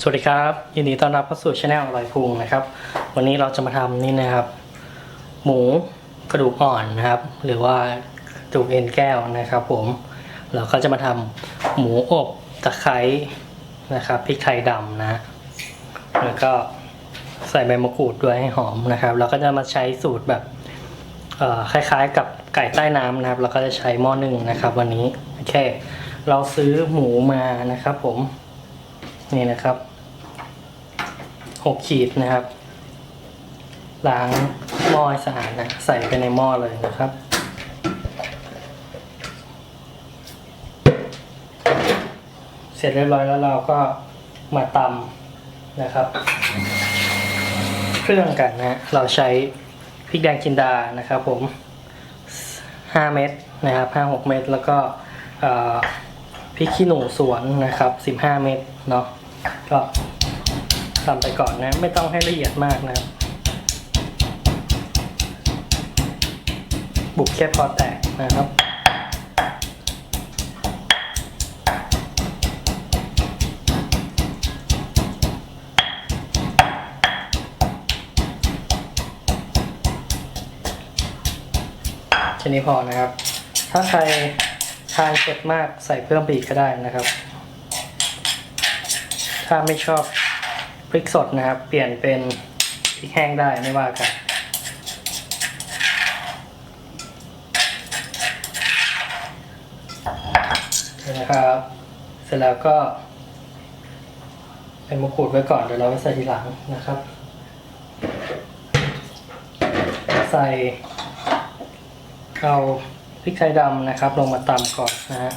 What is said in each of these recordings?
สวัสดีครับยินดีต้อนรับเข้าสู่ช anel อร่อยพุงนะครับ วันนี้เราจะมาทำนี่นะครับ หมูกระดูกอ่อนนะครับ หรือว่ากระดูกเอ็นแก้วนะครับ ผมเราก็จะมาทำหมูอบตะไคร้นะครับพริกไทยดำนะ แล้วก็ใส่ใบมะกรูดด้วยให้หอมนะครับเราก็จะมาใช้สูตรแบบคล้ายๆ กับไก่ใต้น้ำนะครับ เราก็จะใช้หม้อหนึ่งนะครับ วันนี้โอเค เราซื้อหมูมานะครับ ผม นี่นะครับหกขีดนะครับล้างหม้อให้สะอาดนะใส่ไปในหม้อเลยนะครับ เสร็จเรียบร้อยแล้วเราก็มาตำนะครับ เครื่องกันนะเราใช้พริกแดงจินดานะครับผม 5 เม็ดนะครับ 5-6 เม็ดแล้วก็พริกขี้หนูสวนนะครับ 15 เม็ดเนาะ ก็ทำไปก่อนนะ ไม่ต้องให้ละเอียดมากนะครับ บุกแค่พอแตกนะครับแค่นี้พอนะครับ ถ้าใครทานเผ็ดมากใส่เพิ่มไปอีกก็ได้นะครับ ถ้าไม่ชอบพริกสดนะครับ เปลี่ยนเป็นพริกแห้งได้ไม่ว่ากันนะครับ เสร็จแล้วก็ เป็นมะกรูดไว้ก่อนเดี๋ยวเราไปใส่ทีหลังนะครับ ใส่เอาพริกไทยดำนะครับ ลงมาตำก่อนนะฮะ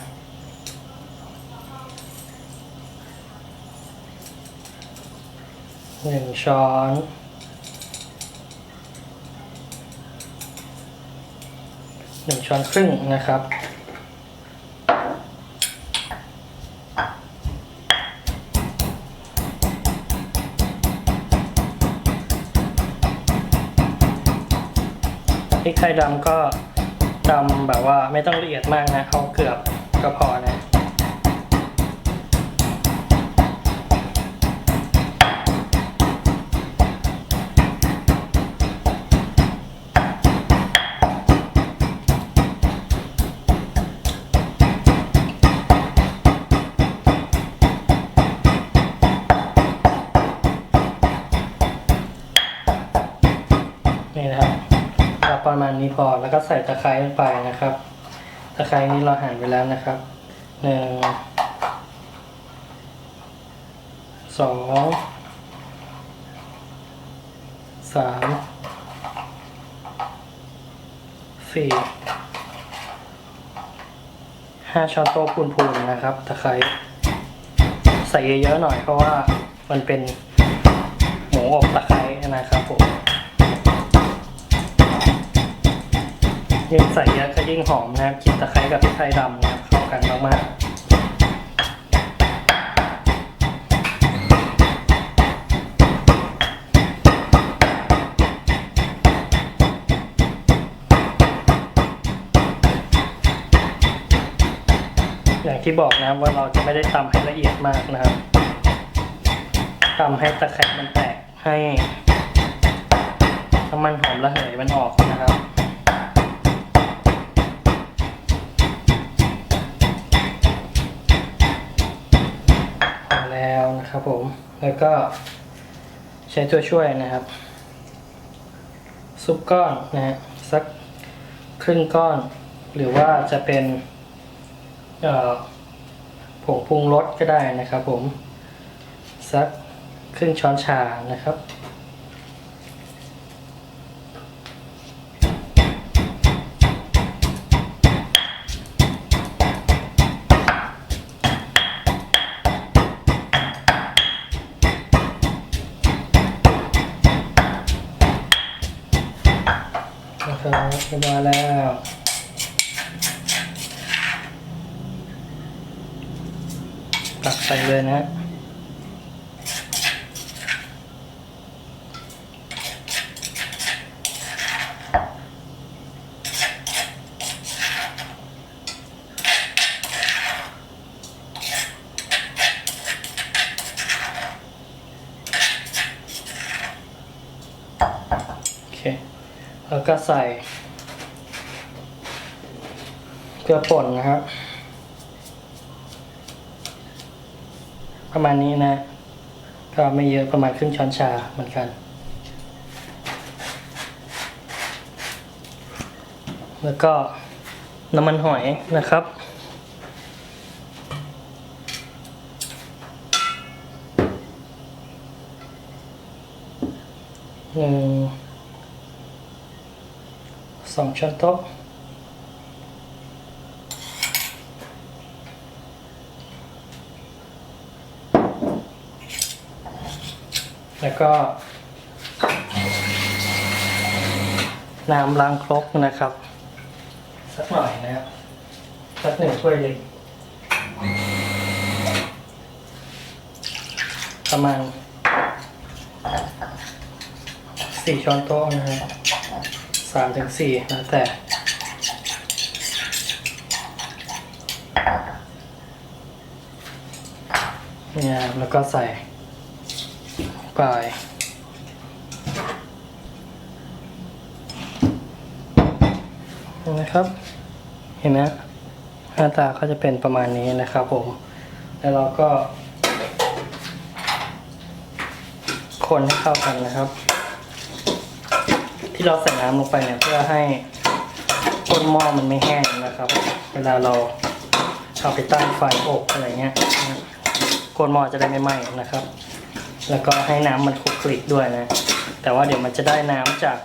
หนึ่งช้อนหนึ่งช้อนครึ่งนะครับ พริกไทยดำก็ดำแบบว่าไม่ต้องละเอียดมากนะ เอาเกือบก็พอนะ นี่นะครับเอาประมาณนี้พอแล้วก็ใส่ตะไคร้ลงไปนะครับ ตะไคร้นี้เราหั่นไปแล้วนะครับหนึ่งสองสามสี่ห้าช้อนโต๊ะพูนๆนะครับ ตะไคร้ใส่เยอะๆหน่อยเพราะว่ามันเป็นหมูอบตะไคร้นะครับผม ยิ่งใส่เยอะก็ยิ่งหอมนะครับกลิ่นตะไคร้กับพริกไทยดำนะครับเข้ากันมากๆอย่างที่บอกนะครับว่าเราจะไม่ได้ตำให้ละเอียดมากนะครับตำให้ตะไคร้มันแตกให้น้ำมันหอมระเหยมันออกนะครับ แล้วนะครับผม แล้วก็ใช้ตัวช่วยนะครับ ซุปก้อนนะฮะสักครึ่งก้อน หรือว่าจะเป็นผงปรุงรสก็ได้นะครับผม สักครึ่งช้อนชานะครับ เข้มาแล้วตักใส่เลยนะแล้วก็ใส่ เกลือป่นนะครับ ประมาณนี้นะ ก็ไม่เยอะประมาณครึ่งช้อนชาเหมือนกัน แล้วก็น้ำมันหอยนะครับหนึ่งสองช้อนโต๊ะ แล้วก็ น้ำล้างครกนะครับ สักหน่อยนะครับสักหนึ่งถ้วยเล็กประมาณสี่ช้อนโต๊ะนะฮะสามถึงสี่แล้วแต่ เนี่ยแล้วก็ใส่ ไปนะครับ เห็นไหมหน้าตาก็จะเป็นประมาณนี้นะครับผม แล้วเราก็ คนให้เข้ากันนะครับ ที่เราใส่น้ำลงไปเนี่ยเพื่อให้ก้นหม้อมันไม่แห้งนะครับ เวลาเราเอาไปตั้งไฟอบอะไรเงี้ยก้นหม้อจะได้ไม่ไหม้นะครับ แล้วก็ให้น้ำมันคลุกคลิกด้วยนะ แต่ว่าเดี๋ยวมันจะได้น้ำจาก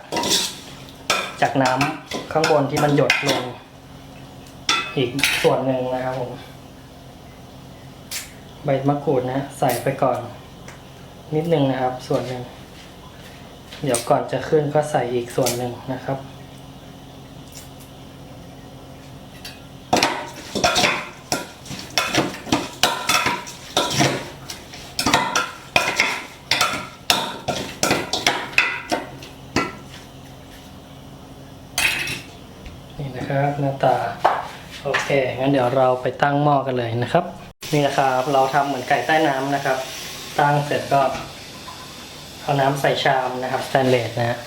จากน้ำข้างบนที่มันหยดลง อีกส่วนหนึ่งนะครับผม ใบมะกรูดนะ ใส่ไปก่อน นิดนึงนะครับ ส่วนหนึ่ง เดี๋ยวก่อนจะขึ้นก็ใส่อีกส่วนหนึ่งนะครับ นี่นะครับหน้าตา โอเค งั้นเดี๋ยวเราไปตั้งหม้อกันเลยนะครับ นี่นะครับเราทำเหมือนไก่ใต้น้ำนะครับ ตั้งเสร็จก็เอาน้ำใส่ชามนะครับสแตนเลสนะ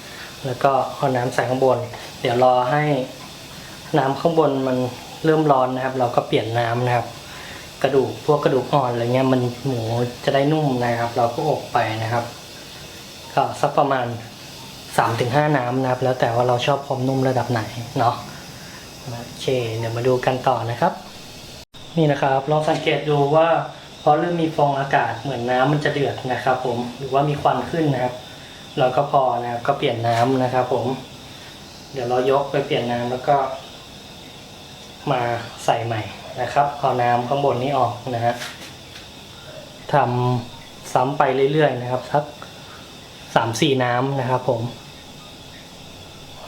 แล้วก็เอาน้ำใส่ข้างบน เดี๋ยวรอให้น้ำข้างบนมันเริ่มร้อนนะครับ เราก็เปลี่ยนน้ำนะครับ กระดูกพวกกระดูกอ่อนอะไรเงี้ยมันหมูจะได้นุ่มนะครับ เราก็อบไปนะครับ ก็สักประมาณสามถึงห้าน้ำนะครับ แล้วแต่ว่าเราชอบความนุ่มระดับไหนเนาะ โอเค เดี๋ยวมาดูกันต่อนะครับ นี่นะครับลองสังเกตดูว่าพอเริ่มมีฟองอากาศเหมือนน้ำมันจะเดือดนะครับ ผมหรือว่ามีควันขึ้นนะครับเราก็พอนะครับก็เปลี่ยนน้ำนะครับ ผม เดี๋ยวเรายกไปเปลี่ยนน้ำแล้วก็ มาใส่ใหม่นะครับเอาน้ำข้างบนนี้ออกนะฮะทำซ้ำไปเรื่อยๆนะครับสักสามสี่น้ำนะครับ ผม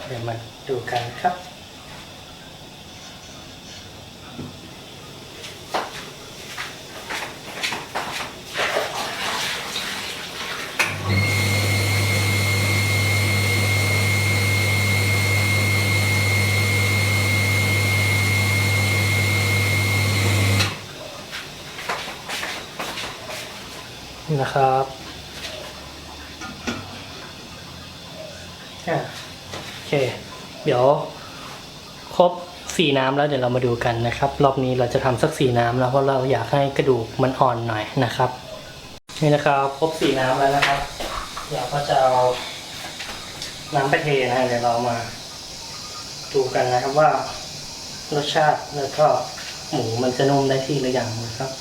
เดี๋ยวมาดูกันครับ อะโอเค เดี๋ยวครบสี่น้ำแล้วเดี๋ยวเรามาดูกันนะครับ รอบนี้เราจะทำสักสี่น้ำแล้วเพราะเราอยากให้กระดูกมันอ่อนหน่อยนะครับนี่นะครับครบสี่น้ำแล้วนะครับ เดี๋ยวก็จะเอาน้ำไปเทนะเดี๋ยวเรามาดูกันนะครับว่ารสชาติแล้วก็หมูมันจะนุ่มได้ที่หรือยังนะครับ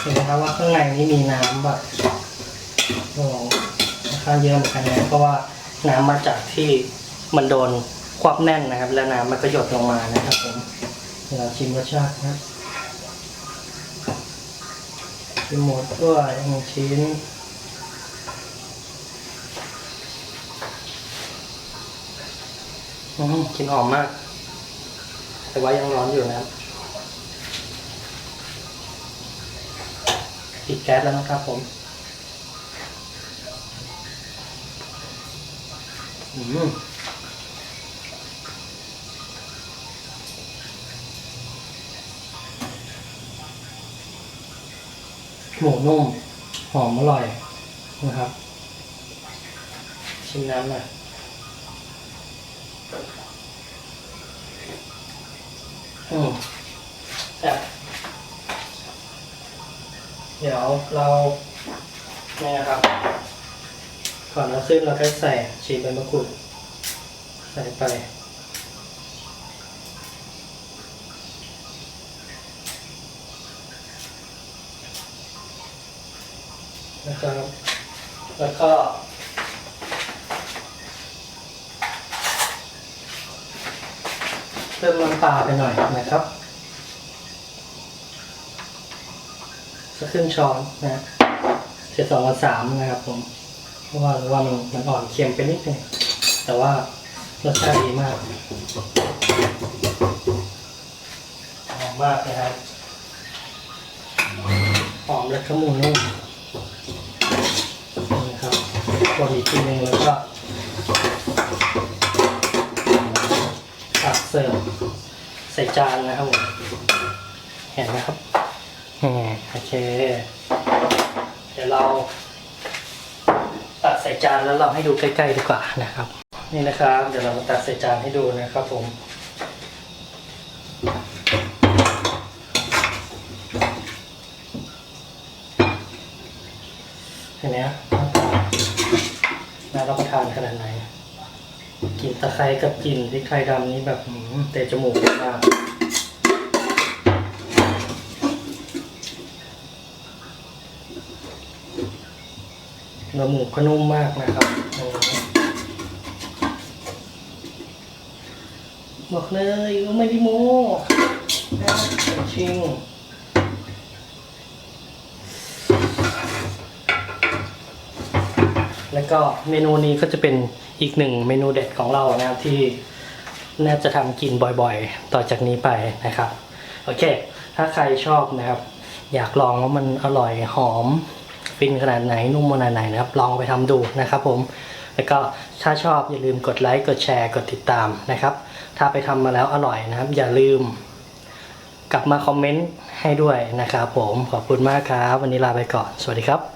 เห็นนะครับว่า ข้างในนี่มีน้ำแบบโอ้ค่อนข้างเยอะเหมือนกันนะเพราะว่าน้ำมาจากที่มันโดนควบแน่นนะครับ แล้วน้ำมันก็หยดลงมานะครับผมเดี๋ยวเราชิมรสชาตินะชิมหมดด้วยหนึ่งชิ้นอืมกลินหอมมาก แต่ว่ายังร้อนอยู่นะครับ ปิดแก๊สแล้วนะครับผมอืมหมูนุ่ม หอมอร่อยนะครับ ชิมน้ำหน่ะอืมแซ่บ เดี๋ยวเราเนี่ยครับ ก่อนเราขึ้นเราก็ใส่ชีใบมะกรูดใส่ไปนะครับ แล้วก็เพิ่มน้ำปลาไปหน่อยนะครับ กครึ่งช้อนนะเจ็ดสองกับสามนะครับผมเพราะว่าว่ามันมันอ่อนเค็มไปนิดนึงแต่ว่ารสชาติดีมากหอมมากนะครับหอมและขมูนุ่มนะครับคนอีกทีหนึงแล้วก็ตักเสิร์ฟใส่จานนะครับผมเห็นไหมครับ โอเค เดี๋ยวเราตัดใส่จานแล้วเราให้ดูใกล้ๆดีกว่านะครับ นี่นะครับ เดี๋ยวเรามาตัดใส่จานให้ดูนะครับผมเห็นไหมฮะน่ารับประทานขนาดไหนกลิ่นตะไคร้กับกลิ่นพริกไทยดำนี้แบบเตะจมูกมาก เนื้อหมูก็นุ่มมากนะครับอืมบอกเลยว่าไม่ได้โม้นะจริงแล้วก็เมนูนี้ก็จะเป็นอีกหนึ่งเมนูเด็ดของเรานะครับที่น่าจะทำกินบ่อยๆ ต่อจากนี้ไปนะครับ โอเค ถ้าใครชอบนะครับ อยากลองว่ามันอร่อยหอม ฟินขนาดไหนนุ่มขนาดไหนนะครับ ลองไปทำดูนะครับผม แล้วก็ถ้าชอบอย่าลืมกดไลค์กดแชร์กดติดตามนะครับ ถ้าไปทำมาแล้วอร่อยนะครับ อย่าลืม กลับมาคอมเมนต์ให้ด้วยนะครับผมขอบคุณมากครับ วันนี้ลาไปก่อน สวัสดีครับ